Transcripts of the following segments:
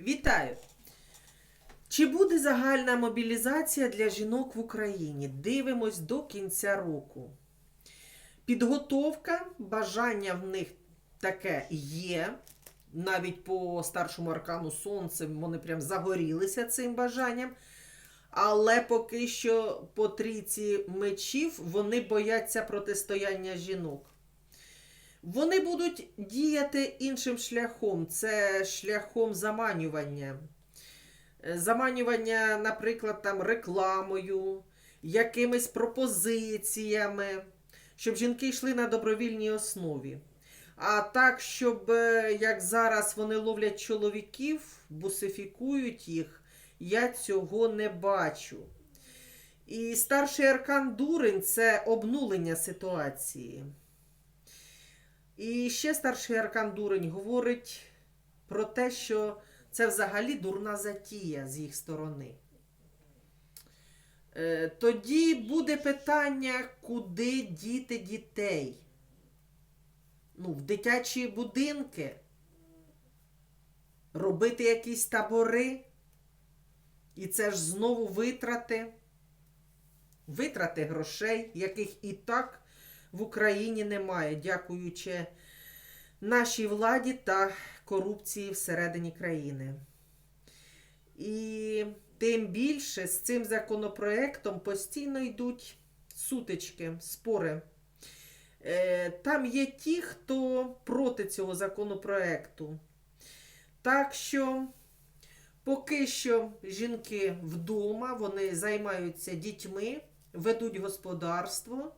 Вітаю! Чи буде загальна мобілізація для жінок в Україні? Дивимось до кінця року. Підготовка, бажання в них таке є. Навіть по старшому аркану сонце вони прям загорілися цим бажанням. Але поки що по трійці мечів вони бояться протистояння жінок. Вони будуть діяти іншим шляхом. Це шляхом заманювання. Е, Заманювання, наприклад, там рекламою, якимись пропозиціями, щоб жінки йшли на добровільній основі. А так, щоб е, як зараз вони ловлять чоловіків, бусифікують їх, я цього не бачу. І старший аркан дурень це обнулення ситуації. І ще старший аркан дурень говорить про те, що це взагалі дурна затія з їх сторони. Е, Тоді буде питання, куди діти дітей. Ну, в дитячі будинки, робити якісь табори. І це ж знову витрати, витрати грошей, яких і так в Україні немає, дякуючи нашій владі та корупції всередині країни. І тим більше з цим законопроектом постійно йдуть сутички, спори. Е, Там є ті, хто проти цього законопроекту. Так що поки що жінки вдома, вони займаються дітьми, ведуть господарство.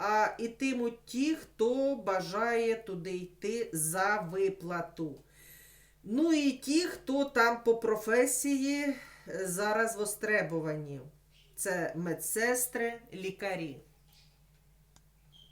А ітимуть ті, хто бажає туди йти за виплату. Ну і ті, хто там по професії е, зараз востребовані. Це медсестри, лікарі.